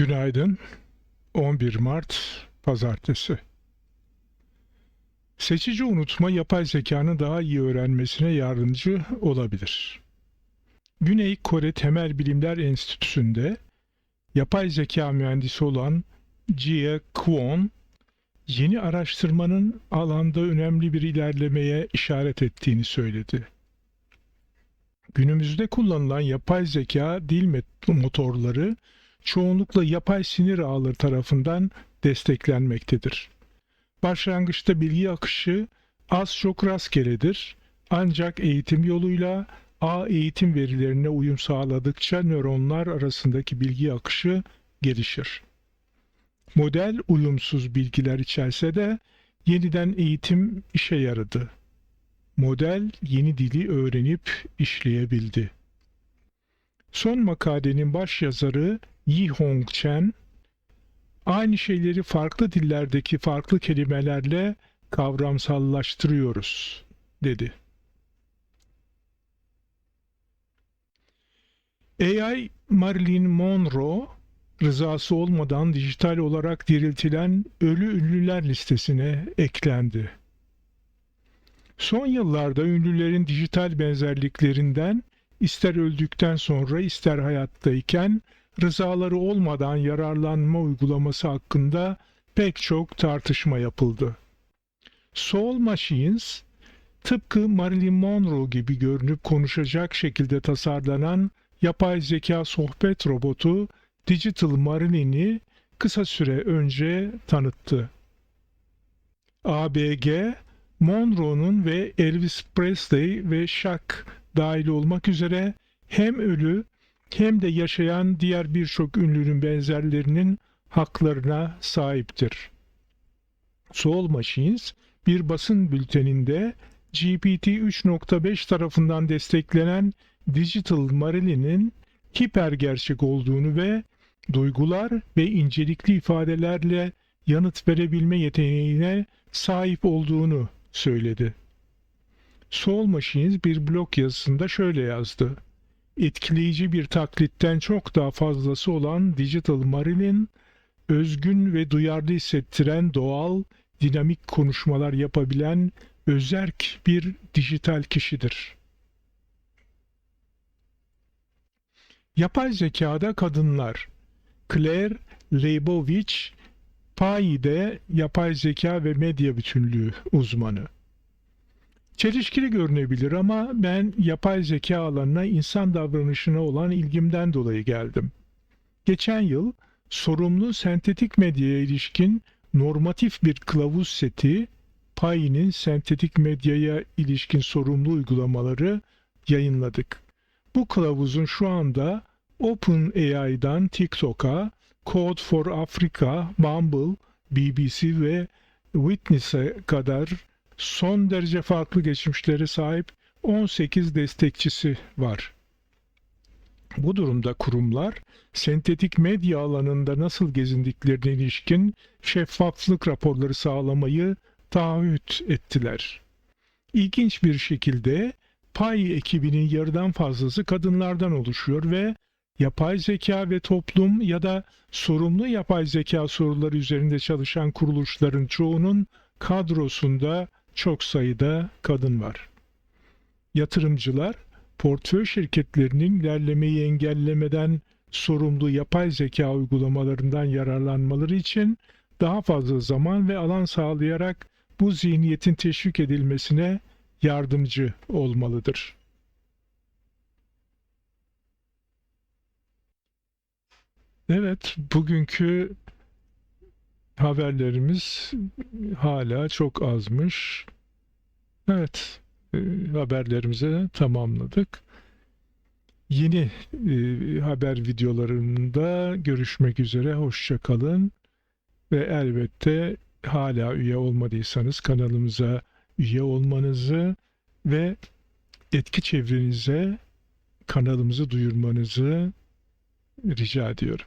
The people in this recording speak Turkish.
Günaydın. 11 Mart Pazartesi. Seçici unutma yapay zekanın daha iyi öğrenmesine yardımcı olabilir. Güney Kore Temel Bilimler Enstitüsü'nde yapay zeka mühendisi olan Jie Kwon, yeni araştırmanın alanda önemli bir ilerlemeye işaret ettiğini söyledi. Günümüzde kullanılan yapay zeka dil motorları çoğunlukla yapay sinir ağları tarafından desteklenmektedir. Başlangıçta bilgi akışı az çok rastgeledir ancak eğitim yoluyla ağ eğitim verilerine uyum sağladıkça nöronlar arasındaki bilgi akışı gelişir. Model uyumsuz bilgiler içerse de yeniden eğitim işe yaradı. Model yeni dili öğrenip işleyebildi. Son makalenin başyazarı Yi Hong Chen, aynı şeyleri farklı dillerdeki farklı kelimelerle kavramsallaştırıyoruz, dedi. AI Marilyn Monroe, rızası olmadan dijital olarak diriltilen ölü ünlüler listesine eklendi. Son yıllarda ünlülerin dijital benzerliklerinden ister öldükten sonra ister hayattayken rızaları olmadan yararlanma uygulaması hakkında pek çok tartışma yapıldı. Soul Machines, tıpkı Marilyn Monroe gibi görünüp konuşacak şekilde tasarlanan yapay zeka sohbet robotu Digital Marilyn'i kısa süre önce tanıttı. ABG, Monroe'nun ve Elvis Presley ve Shaq dahil olmak üzere hem ölü hem de yaşayan diğer birçok ünlünün benzerlerinin haklarına sahiptir. Soul Machines bir basın bülteninde GPT 3.5 tarafından desteklenen Digital Marilyn'in hiper gerçek olduğunu ve duygular ve incelikli ifadelerle yanıt verebilme yeteneğine sahip olduğunu söyledi. Soul Machines bir blog yazısında şöyle yazdı. Etkileyici bir taklitten çok daha fazlası olan Digital Marilyn, özgün ve duyarlı hissettiren doğal, dinamik konuşmalar yapabilen özerk bir dijital kişidir. Yapay zekada kadınlar Claire Leibovich, PAI'de yapay zeka ve medya bütünlüğü uzmanı. Çelişkili görünebilir ama ben yapay zeka alanına insan davranışına olan ilgimden dolayı geldim. Geçen yıl sorumlu sentetik medyaya ilişkin normatif bir kılavuz seti, PAI'nin sentetik medyaya ilişkin sorumlu uygulamaları yayınladık. Bu kılavuzun şu anda OpenAI'dan TikTok'a, Code for Africa, Bumble, BBC ve Witness'e kadar son derece farklı geçmişlere sahip 18 destekçisi var. Bu durumda kurumlar sentetik medya alanında nasıl gezindiklerine ilişkin şeffaflık raporları sağlamayı taahhüt ettiler. İlginç bir şekilde Pay ekibinin yarıdan fazlası kadınlardan oluşuyor ve yapay zeka ve toplum ya da sorumlu yapay zeka soruları üzerinde çalışan kuruluşların çoğunun kadrosunda çok sayıda kadın var. Yatırımcılar, portföy şirketlerinin ilerlemeyi engellemeden sorumlu yapay zeka uygulamalarından yararlanmaları için daha fazla zaman ve alan sağlayarak bu zihniyetin teşvik edilmesine yardımcı olmalıdır. Evet, bugünkü haberlerimiz hala çok azmış. Evet, e, haberlerimizi tamamladık. Yeni e, haber videolarında görüşmek üzere, hoşça kalın ve elbette hala üye olmadıysanız kanalımıza üye olmanızı ve etki çevrenize kanalımızı duyurmanızı rica ediyorum.